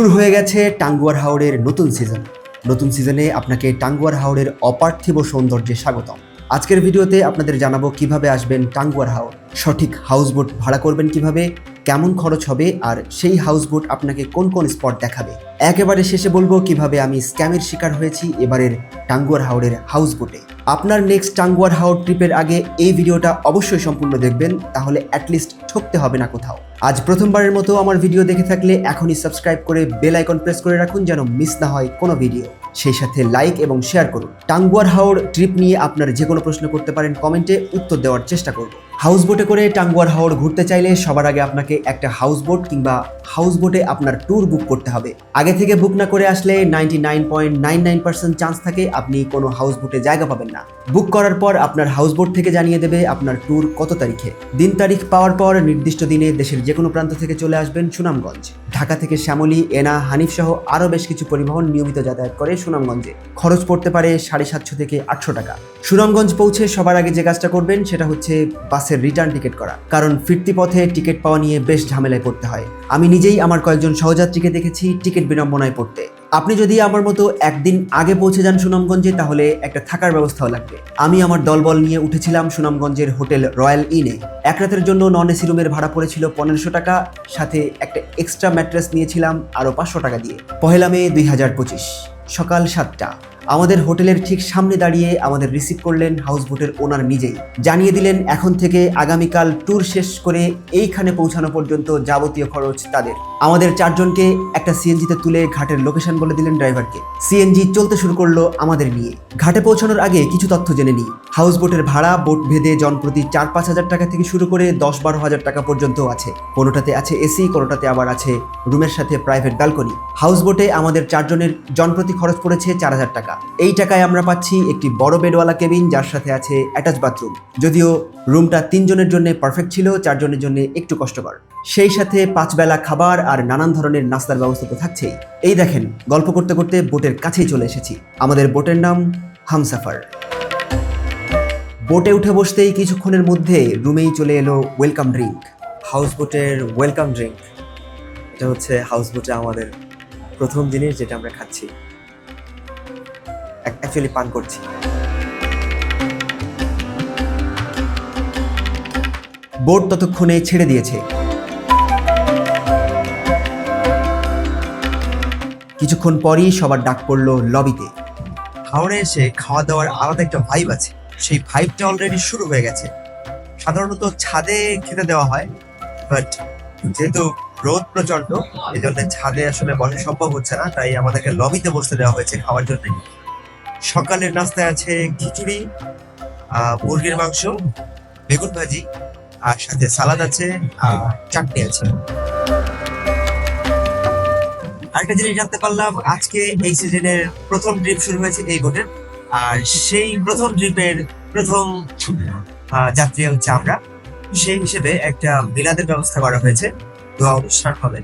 শুরু হয়ে গেছে টাঙ্গুয়ার হাওড়ের নতুন সিজন নতুন সিজনে আপনাকে টাঙ্গুয়ার হাওড়ের অপার্থিব সৌন্দর্যে স্বাগতম। আজকের ভিডিওতে আপনাদের জানাব কীভাবে আসবেন টাঙ্গুয়ার হাওড় সঠিক হাউসবোট ভাড়া করবেন কীভাবে, কেমন খরচ হবে, আর সেই হাউসবোট আপনাকে কোন কোন স্পট দেখাবে। একেবারে শেষে বলব কীভাবে আমি স্ক্যামের শিকার হয়েছি এবারের টাঙ্গুয়ার হাওড়ের হাউসবোটে আপনার নেক্সট টাঙ্গুয়ার হাওড় ট্রিপের আগে এই ভিডিওটা অবশ্যই সম্পূর্ণ দেখবেন, তাহলে অ্যাটলিস্ট ঠকতে হবে না কোথাও। আজ প্রথমবারের মতো আমার ভিডিও দেখে থাকলে এখনই সাবস্ক্রাইব করে বেল আইকন প্রেস করে রাখুন যেন মিস না হয় কোনো ভিডিও সেই সাথে লাইক এবং শেয়ার করুন। টাঙ্গুয়ার হাওড় ট্রিপ নিয়ে আপনার যে কোনো প্রশ্ন করতে পারেন কমেন্টে উত্তর দেওয়ার চেষ্টা করব। হাউস বোটে করে টাঙ্গুয়ার হাওড় ঘুরতে চাইলে সবার আগে আপনাকে একটা হাউস বোট কিংবা হাউস বোটে আপনার ট্যুর বুক করতে হবে। আগে থেকে বুক না করে আসলে ninety nine point nine nine percent chance থাকে আপনি কোনো হাউস বোটে জায়গা পাবেন না। বুক করার পর আপনার হাউস বোট থেকে জানিয়ে দেবে আপনার ট্যুর কত তারিখে। দিন তারিখ পাওয়ার পর নির্দিষ্ট দিনে দেশের যে কোনো প্রান্ত থেকে চলে আসবেন সুনামগঞ্জ। ঢাকা থেকে শ্যামলী, এনা হানিফ সহ আরও বেশ কিছু পরিবহন নিয়মিত যাতায়াত করে সুনামগঞ্জে। খরচ পড়তে পারে সাড়ে সাতশো থেকে আটশো টাকা। সুনামগঞ্জ পৌঁছে সবার আগে যে কাজটা করবেন সেটা হচ্ছে বাসের রিটার্ন টিকিট করা। কারণ ফিরতি পথে টিকিট পাওয়া নিয়ে বেশ ঝামেলায় পড়তে হয়। আমি নিজেই আমার কয়েকজন সহযাত্রীকে দেখেছি টিকিট বিড়ম্বনায় পড়তে। আপনি যদি আমার মতো একদিন আগে পৌঁছে যান সুনামগঞ্জে, তাহলে একটা থাকার ব্যবস্থাও লাগবে। আমি আমার দলবল নিয়ে উঠেছিলাম সুনামগঞ্জের হোটেল রয়্যাল ইনে। এক রাতের জন্য নন এসি রুমের ভাড়া পড়েছিল পনেরোশো টাকা, সাথে একটা এক্সট্রা ম্যাট্রেস নিয়েছিলাম আরও পাঁচশো টাকা দিয়ে। পহেলা মে দুই হাজার পঁচিশ, সকাল সাতটা। আমাদের হোটেলের ঠিক সামনে দাঁড়িয়ে আমাদের রিসিভ করলেন হাউসবোটের ওনার নিজেই। জানিয়ে দিলেন এখন থেকে আগামীকাল ট্যুর শেষ করে এইখানে পৌঁছানো পর্যন্ত যাবতীয় খরচ তাদের। আমাদের চারজনকে একটা সিএনজিতে তুলে ঘাটের লোকেশন বলে দিলেন ড্রাইভারকে। সিএনজি চলতে শুরু করল আমাদের নিয়ে। ঘাটে পৌঁছানোর আগে কিছু তথ্য জেনে নিই। হাউস বোটের ভাড়া, বোট ভেদে জনপ্রতি চার পাঁচ হাজার টাকা থেকে শুরু করে দশ বারো হাজার টাকা পর্যন্ত আছে। কোনোটাতে আছে এসি কোনোটাতে আবার আছে রুমের সাথে প্রাইভেট ব্যালকনি হাউস বোটে আমাদের চারজনের জনপ্রতি খরচ পড়েছে চার হাজার টাকা। এই টাকায় আমরা পাচ্ছি একটি বড় বেডওয়ালা কেবিন, যার সাথে আছে অ্যাটাচ বাথরুম যদিও রুমটা তিনজনের জন্য পারফেক্ট ছিল, চারজনের জন্য একটু কষ্টকর। সেই সাথে পাঁচ বেলা খাবার আর নানান ধরনের নাস্তার ব্যবস্থা তো থাকছেই। এই দেখেন, গল্প করতে করতে বোটের কাছেই চলে এসেছি। আমাদের বোটের নাম হামসাফার। বোটে উঠে বসতেই কিছুক্ষণের মধ্যে রুমেই চলে এলো ওয়েলকাম ড্রিঙ্ক হাউস বোটের ওয়েলকাম ড্রিঙ্ক এটা হচ্ছে হাউস বোটে আমাদের প্রথম জিনিস যেটা আমরা খাচ্ছি। অ্যাকচুয়ালি পান করছি। বোট ততক্ষণে ছেড়ে দিয়েছে। কিছুক্ষণ পরই সবার ডাক পড়ল লবিতে। হাওড়ে এসে খাওয়া দাওয়ার আলাদা একটা ভাইব আছে। সেই ভাইবটা অলরেডি শুরু হয়ে গেছে। সাধারণত ছাদে খেতে দেওয়া হয় বাট যেহেতু রোদ প্রচণ্ড এই জন্য ছাদে আসলে বসা সম্ভব হচ্ছে না, তাই আমাদেরকে লবিতে বসতে দেওয়া হয়েছে খাওয়ার জন্য। সকালের নাস্তায় আছে খিচুড়ি মুরগির মাংস, বেগুন ভাজি, আর সাথে সালাদ আছে, আর চাটনি আছে। আরেকটা জিনিস জানতে পারলাম, আজকে এই সিজনের প্রথম ট্রিপ শুরু হয়েছে এই বোটের, আর সেই প্রথম ট্রিপের প্রথম যাত্রী হচ্ছে আমরা। সেই হিসেবে একটা মিলাদের ব্যবস্থা করা হয়েছে, দোয়া অনুষ্ঠান হবে।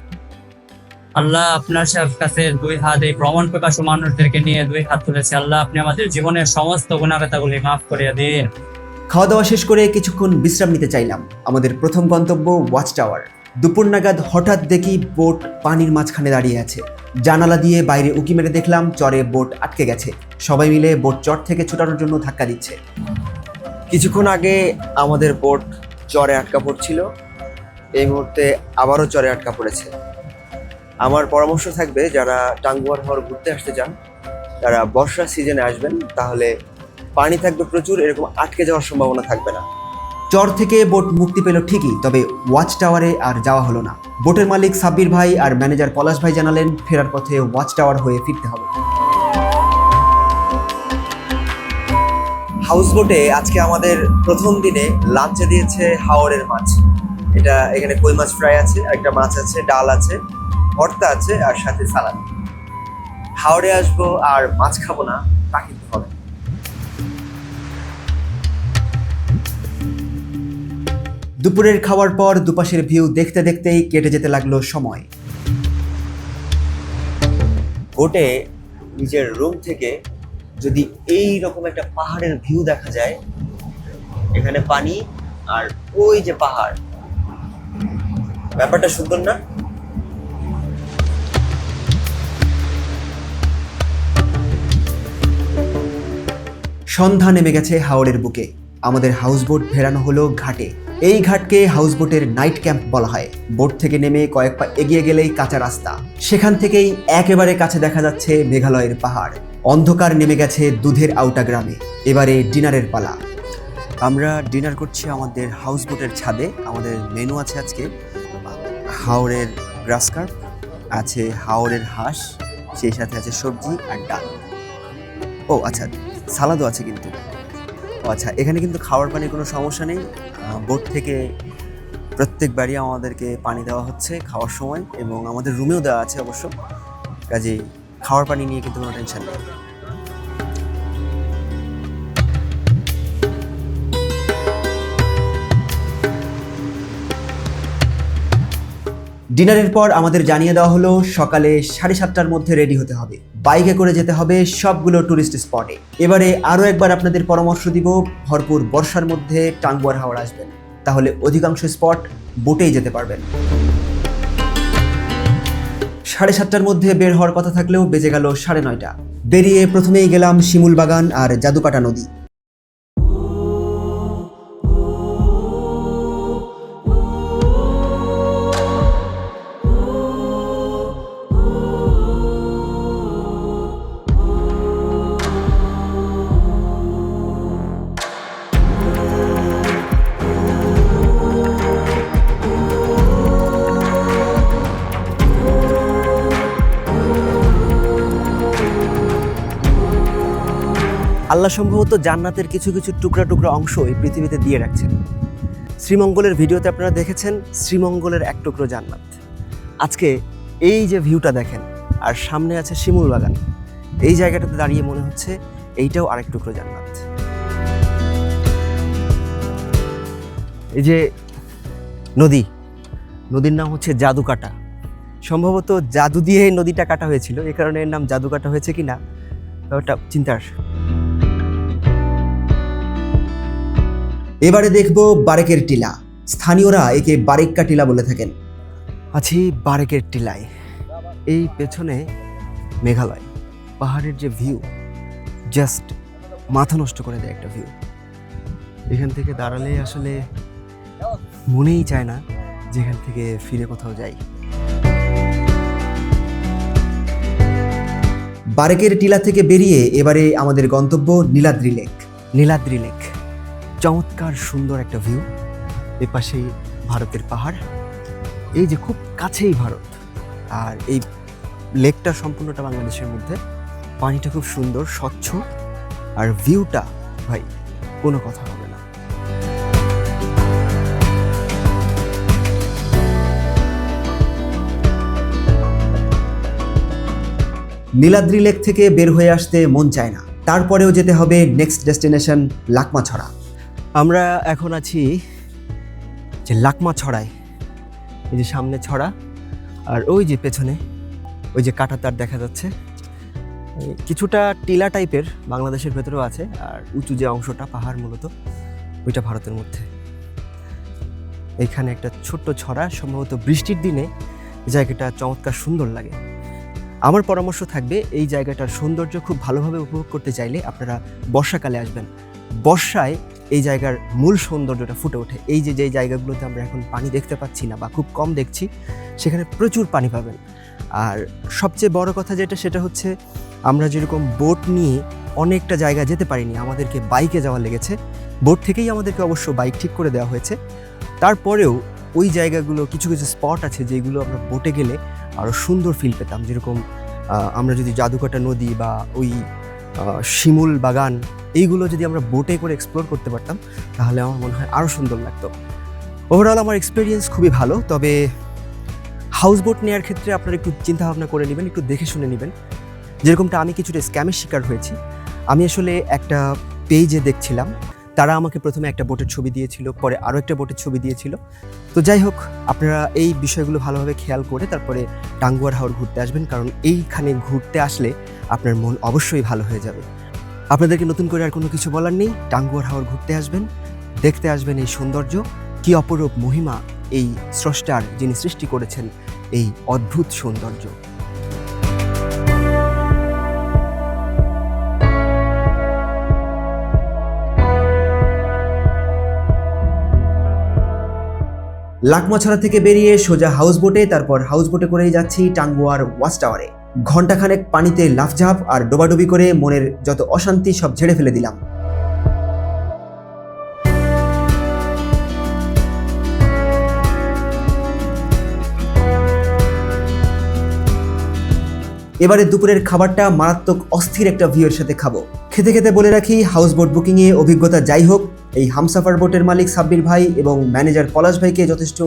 আল্লাহ আপনার কাছে দুই হাত এই প্রমাণ প্রকাশ মানুষদেরকে নিয়ে দুই হাত তুলেছে। আল্লাহ আপনি আমাদের জীবনের সমস্ত গুণাগতাগুলি মাফ করে দিন। খাওয়া দাওয়া শেষ করে কিছুক্ষণ বিশ্রাম নিতে চাইলাম। আমাদের প্রথম গন্তব্য ওয়াচ টাওয়ার দুপুর নাগাদ হঠাৎ দেখি বোট পানির মাঝখানে দাঁড়িয়ে আছে। জানালা দিয়ে বাইরে উকি মেরে দেখলাম চরে বোট আটকে গেছে। সবাই মিলে বোট চর থেকে ছোটানোর জন্য ধাক্কা দিচ্ছে। কিছুক্ষণ আগে আমাদের বোট চরে আটকা পড়ছিল। এই মুহূর্তে আবারও চরে আটকা পড়েছে। আমার পরামর্শ থাকবে যারা টাঙ্গুয়ার হাওর ঘুরতে আসতে চান তারা বর্ষা সিজনে আসবেন তাহলে পানি থাকবে প্রচুর এরকম আটকে যাওয়ার সম্ভাবনা থাকবে না। চর থেকে বোট মুক্তি পেল ঠিকই তবে ওয়াচ টাওয়ারে আর যাওয়া হলো না। বোটের মালিক সাব্বির ভাই আর ম্যানেজার পলাশ ভাই জানালেন ফেরার পথে ওয়াচ টাওয়ার হয়ে ফিরতে হবে। হাউস বোটে আজকে আমাদের প্রথম দিনে লাঞ্চে দিয়েছে হাওড়ের মাছ। এটা এখানে কই মাছ ফ্রাই আছে একটা মাছ আছে ডাল আছে। ভর্তা আছে আর সাথে সালাদ। হাওড়ে আসব আর মাছ খাব না, তা কিন্তু হবে দুপুরের খাওয়ার পর দুপাশের ভিউ দেখতে দেখতেই কেটে যেতে লাগল সময়। বোটে নিজের রুম থেকে যদি এই রকম একটা পাহাড়ের ভিউ দেখা যায়, এখানে পানি আর ওই যে পাহাড়। ব্যাপারটা সুন্দর না? সন্ধ্যা নেমে গেছে হাওড়ের বুকে। আমাদের হাউসবোট ফেরানো হলো ঘাটে। এই ঘাটকে হাউসবোটের নাইট ক্যাম্প বলা হয়। বোট থেকে নেমে কয়েক পা এগিয়ে গেলেই কাঁচা রাস্তা। সেখান থেকেই একেবারে কাছে দেখা যাচ্ছে মেঘালয়ের পাহাড়। অন্ধকার নেমে গেছে দুধের আউটা গ্রামে। এবারে ডিনারের পালা। আমরা ডিনার করছি আমাদের হাউসবোটের ছাদে। আমাদের মেনু আছে আজকে হাওড়ের গ্রাস কার্প, আছে হাওড়ের হাঁস, সেই সাথে আছে সবজি আর ডাল। ও আচ্ছা। সালাদও আছে কিন্তু। আচ্ছা এখানে কিন্তু খাওয়ার পানির কোনো সমস্যা নেই। বোর্ড থেকে প্রত্যেকবারই আমাদেরকে পানি দেওয়া হচ্ছে খাওয়ার সময় এবং আমাদের রুমেও দেওয়া আছে অবশ্য। কাজেই খাওয়ার পানি নিয়ে কিন্তু কোনো টেনশন নেই। ডিনারের পর আমাদের জানিয়ে দেওয়া হলো, সকালে সাড়ে সাতটার মধ্যে রেডি হতে হবে। বাইকে করে যেতে হবে সবগুলো টুরিস্ট স্পটে এবারে আরও একবার আপনাদের পরামর্শ দিব, ভরপুর বর্ষার মধ্যে টাঙ্গুয়ার হাওড় আসবেন। তাহলে অধিকাংশ স্পট বোটেই যেতে পারবেন। সাড়ে সাতটার মধ্যে বের হওয়ার কথা থাকলেও বেজে গেল সাড়ে নয়টা। বেরিয়ে প্রথমেই গেলাম শিমুল বাগান আর জাদুকাটা নদী। আল্লাহ সম্ভবত জান্নাতের কিছু কিছু টুকরা টুকরা অংশ এই পৃথিবীতে দিয়ে রাখছেন। শ্রীমঙ্গলের ভিডিওতে আপনারা দেখেছেন শ্রীমঙ্গলের এক টুকরো জান্নাত। আজকে এই যে ভিউটা দেখেন, আর সামনে আছে শিমুল বাগান। এই জায়গাটাতে দাঁড়িয়ে মনে হচ্ছে এইটাও আরেক টুকরো জান্নাত। এই যে নদী, নদীর নাম হচ্ছে জাদুকাটা। সম্ভবত জাদু দিয়ে নদীটা কাটা হয়েছিল। এ কারণে এর নাম জাদুকাটা হয়েছে কি না ওটা চিন্তার। এবারে দেখব বারেকের টিলা। স্থানীয়রা একে বারেক্কা টিলা বলে থাকেন। আছি বারেকের টিলায়। এই পেছনে মেঘালয়। পাহাড়ের যে ভিউ জাস্ট মাথা নষ্ট করে দেয় একটা ভিউ এখান থেকে দাঁড়ালে আসলে মনেই চায় না যেখান থেকে ফিরে কোথাও যাই। বারেকের টিলা থেকে বেরিয়ে এবারে আমাদের গন্তব্য নীলাদ্রি লেক। নীলাদ্রি লেক। চমৎকার, সুন্দর একটা ভিউ এ পাশেই ভারতের পাহাড়। এই যে খুব কাছেই ভারত, আর এই লেকটা সম্পূর্ণটা বাংলাদেশের মধ্যে। পানিটা খুব সুন্দর, স্বচ্ছ, আর ভিউটা ভাই, কোনো কথা হবে না। নীলাদ্রি লেক থেকে বের হয়ে আসতে মন চায় না। তারপরেও যেতে হবে নেক্সট ডেস্টিনেশন লাকমা ছড়া আমরা এখন আছি যে লাকমা ছড়ায়। এই যে সামনে ছড়া আর ওই যে পেছনে, ওই যে কাটা তার দেখা যাচ্ছে। কিছুটা টিলা টাইপের বাংলাদেশের ভেতরেও আছে আর উঁচু যে অংশটা, পাহাড় মূলত, ওইটা ভারতের মধ্যে। এখানে একটা ছোট্ট ছড়া, সম্ভবত বৃষ্টির দিনে জায়গাটা চমৎকার সুন্দর লাগে। আমার পরামর্শ থাকবে এই জায়গাটার সৌন্দর্য খুব ভালোভাবে উপভোগ করতে চাইলে আপনারা বর্ষাকালে আসবেন। বর্ষায় এই জায়গার মূল সৌন্দর্যটা ফুটে ওঠে। এই যে যে জায়গাগুলোতে আমরা এখন পানি দেখতে পাচ্ছি না বা খুব কম দেখছি, সেখানে প্রচুর পানি পাবেন। আর সবচেয়ে বড় কথা যেটা, সেটা হচ্ছে আমরা যেরকম বোট নিয়ে অনেকটা জায়গা যেতে পারিনি, আমাদেরকে বাইকে যাওয়া লেগেছে। বোট থেকেই আমাদেরকে অবশ্য বাইক ঠিক করে দেওয়া হয়েছে। তারপরেও ওই জায়গাগুলো কিছু কিছু স্পট আছে যেগুলো আমরা বোটে গেলে আরও সুন্দর ফিল পেতাম। যেরকম আমরা যদি জাদুকাটা নদী বা ওই শিমুল বাগান এইগুলো যদি আমরা বোটে করে এক্সপ্লোর করতে পারতাম, তাহলে আমার মনে হয় আরও সুন্দর লাগতো। ওভারঅল আমার এক্সপিরিয়েন্স খুবই ভালো, তবে হাউস বোট নেওয়ার ক্ষেত্রে আপনারা একটু চিন্তা ভাবনা করে নেবেন, একটু দেখে শুনে নেবেন। যেরকমটা আমি কিছুটা স্ক্যামের শিকার হয়েছি। আমি আসলে একটা পেজে দেখছিলাম, তারা আমাকে প্রথমে একটা বোটের ছবি দিয়েছিল, পরে আরও একটা বোটের ছবি দিয়েছিল। তো যাই হোক, আপনারা এই বিষয়গুলো ভালোভাবে খেয়াল করে তারপরে টাঙ্গুয়ার হাওর ঘুরতে আসবেন, কারণ এইখানে ঘুরতে আসলে আপনার মন অবশ্যই ভালো হয়ে যাবে। আপনাদেরকে নতুন করে আর কোনো কিছু বলার নেই। টাঙ্গুয়ার হাওয়ার ঘুরতে আসবেন, দেখতে আসবেন এই সৌন্দর্য। কি অপরূপ মহিমা এই স্রষ্টার যিনি সৃষ্টি করেছেন এই অদ্ভুত সৌন্দর্য। লাকমাছড়া থেকে বেরিয়ে সোজা হাউস বোটে তারপর হাউস বোটে করেই যাচ্ছি টাঙ্গুয়ার ওয়াচ টাওয়ারে। ঘন্টাখানেক পানিতে লাফঝাপ আর ডোবাডুবি করে মনের যত অশান্তি সব ঝেড়ে ফেলে দিলাম। এবারে দুপুরের খাবারটা মারাত্মক অস্থির একটা ভিউয়ের সাথে খাব। খেতে খেতে বলে রাখি হাউস বোট বুকিংয়ে অভিজ্ঞতা যাই হোক, এই হামসাফার বোটের মালিক সাব্বির ভাই এবং ম্যানেজার পলাশ ভাইকে যথেষ্ট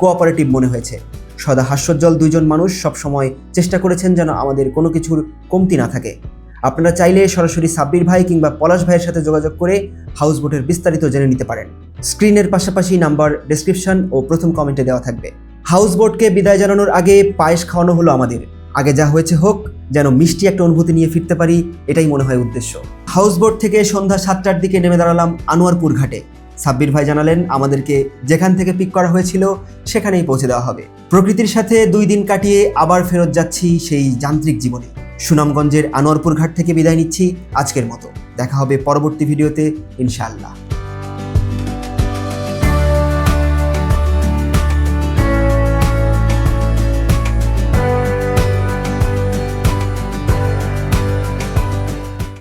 কোঅপারেটিভ মনে হয়েছে। সদা হাস্যোজ্জ্বল দুইজন মানুষ সবসময় চেষ্টা করেছেন যেন আমাদের কোনো কিছুর কমতি না থাকে। আপনারা চাইলে সরাসরি সাব্বির ভাই কিংবা পলাশ ভাইয়ের সাথে যোগাযোগ করে হাউস বোটের বিস্তারিত জেনে নিতে পারেন। স্ক্রিনের পাশাপাশি নাম্বার ডেসক্রিপশন ও প্রথম কমেন্টে দেওয়া থাকবে। হাউস বোটকে বিদায় জানানোর আগে পায়েস খাওয়ানো হলো আমাদের। আগে যা হয়েছে হোক, যেন মিষ্টি একটা অনুভূতি নিয়ে ফিরতে পারি, এটাই মনে হয় উদ্দেশ্য। হাউস বোট থেকে সন্ধ্যা সাতটার দিকে নেমে দাঁড়ালাম আনোয়ারপুর ঘাটে। সাব্বির ভাই জানালেন, আমাদেরকে যেখান থেকে পিক করা হয়েছিল, সেখানেই পৌঁছে দেওয়া হবে। প্রকৃতির সাথে দুই দিন কাটিয়ে আবার ফেরত যাচ্ছি সেই যান্ত্রিক জীবনে। সুনামগঞ্জের আনোয়ারপুর ঘাট থেকে বিদায় নিচ্ছি আজকের মতো। দেখা হবে পরবর্তী ভিডিওতে, ইনশাআল্লাহ।